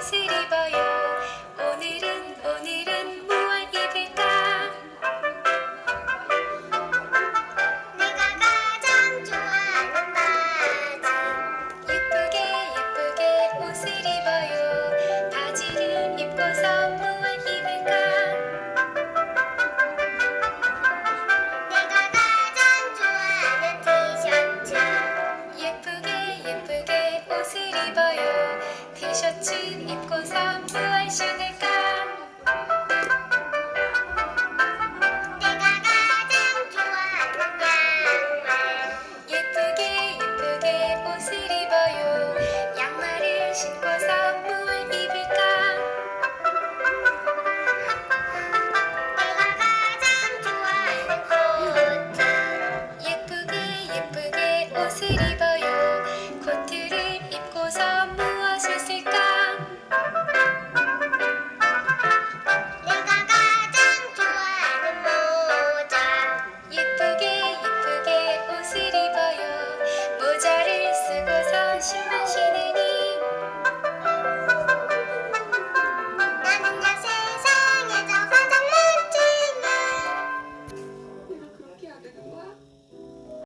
走り早い 셔츠 입고 선부한 신을